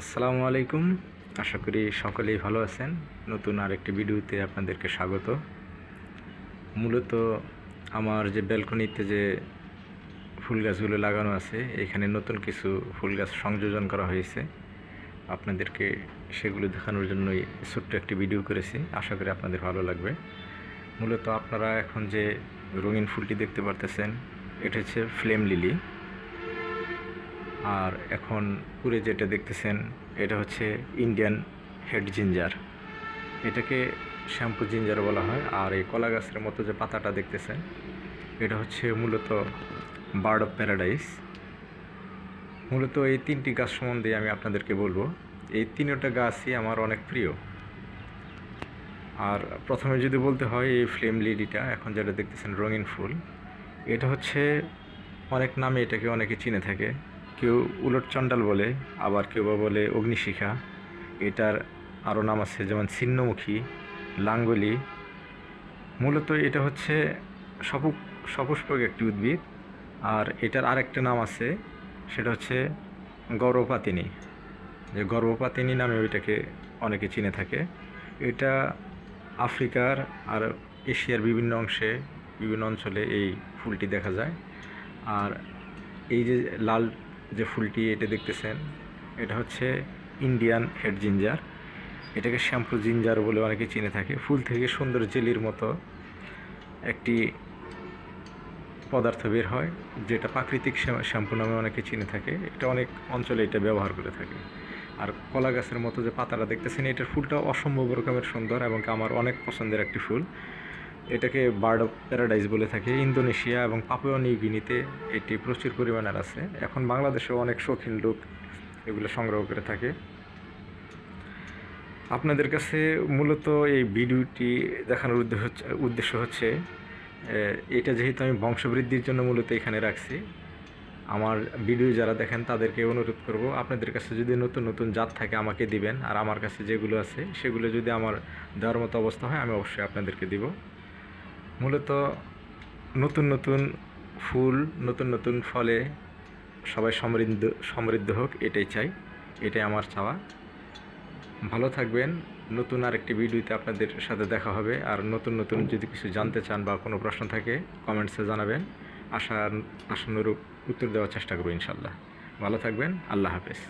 আসসালামু আলাইকুম। আশা করি সকলেই ভালো আছেন। নতুন আরেকটি ভিডিওতে আপনাদেরকে স্বাগত। মূলত আমার যে ব্যালকনিতে যে ফুল গাছগুলো লাগানো আছে, এখানে নতুন কিছু ফুল গাছ সংযোজন করা হয়েছে। আপনাদেরকে সেগুলো দেখানোর জন্যই ছোট্ট একটি ভিডিও করেছি। আশা করি আপনাদের ভালো লাগবে। মূলত আপনারা এখন যে রঙিন ফুলটি দেখতে পারতেছেন, এটা হচ্ছে ফ্লেম লিলি। আর এখন পুরে যেটা দেখতেছেন, এটা হচ্ছে ইন্ডিয়ান হেড জিঞ্জার এটাকে শ্যাম্পু জিঞ্জার বলা হয়, আর এই কলা গাছের মতো যে পাতাটা দেখতেছেন, এটা হচ্ছে মূলত বার্ড অফ প্যারাডাইস। মূলত এই তিনটি গাছ সম্বন্ধে আমি আপনাদেরকে বলব। এই তিনটা গাছই আমার অনেক প্রিয়। আর প্রথমে যদি বলতে হয় এই ফ্লেম লিলিটা এখন যেটা দেখতেছেন রঙিন ফুল, এটা হচ্ছে অনেক নামে এটাকে অনেকে চিনে থাকে। কেউ উলট চণ্ডাল বলে, আবার কেউ বা বলে অগ্নিশিখা। এটার আরও নাম আছে যেমন ছিন্নমুখী, লাঙ্গলি। মূলত এটা হচ্ছে সপু সপুষ্পক একটি উদ্ভিদ। আর এটার আরেকটা নাম আছে, সেটা হচ্ছে গর্ভপাতিনী। যে গর্ভপাতিনী নামে ওইটাকে অনেকে চিনে থাকে। এটা আফ্রিকার আর এশিয়ার বিভিন্ন অংশে, বিভিন্ন অঞ্চলে এই ফুলটি দেখা যায়। আর এই যে লাল যে ফুলটি এটা দেখতেছেন, এটা হচ্ছে ইন্ডিয়ান হেড জিঞ্জার এটাকে শ্যাম্পু জিঞ্জার বলে অনেকে চিনে থাকে। ফুল থেকে সুন্দর জেলির মতো একটি পদার্থ বের হয়, যেটা প্রাকৃতিক শ্যাম্পু নামে অনেকে চিনে থাকে। এটা অনেক অঞ্চলে এটা ব্যবহার করে থাকে। আর কলা গাছের মতো যে পাতাটা দেখতেছেন, এটার ফুলটা অসম্ভব রকমের সুন্দর এবং আমার অনেক পছন্দের একটি ফুল। এটাকে বার্ড অফ প্যারাডাইস বলে থাকে। ইন্দোনেশিয়া এবং পাপুয়া নিউগিনিতে এটি প্রচুর পরিমাণের আছে। এখন বাংলাদেশেও অনেক শৌখিন লোক এগুলো সংগ্রহ করে থাকে। আপনাদের কাছে মূলত এই ভিডিওটি দেখানোর উদ্দেশ্য হচ্ছে উদ্দেশ্য হচ্ছে এটা যেহেতু আমি বংশবৃদ্ধির জন্য মূলত এখানে রাখছি, আমার ভিডিও যারা দেখেন তাদেরকে অনুরোধ করব, আপনাদের কাছে যদি নতুন নতুন জাত থাকে আমাকে দিবেন, আর আমার কাছে যেগুলো আছে সেগুলো যদি আমার দেওয়ার মতো অবস্থা হয় আমি অবশ্যই আপনাদেরকে দিব। মূলত নতুন নতুন ফুল, নতুন নতুন ফলে সবাই সমৃদ্ধ সমৃদ্ধ হোক, এটাই চাই, এটাই আমার চাওয়া। ভালো থাকবেন। নতুন আরেকটি ভিডিওতে আপনাদের সাথে দেখা হবে। আর নতুন নতুন যদি কিছু জানতে চান বা কোনো প্রশ্ন থাকে কমেন্টসে জানাবেন। আশা, আশানুরূপ উত্তর দেওয়ার চেষ্টা করব ইনশাল্লাহ ভালো থাকবেন। আল্লাহ হাফেজ।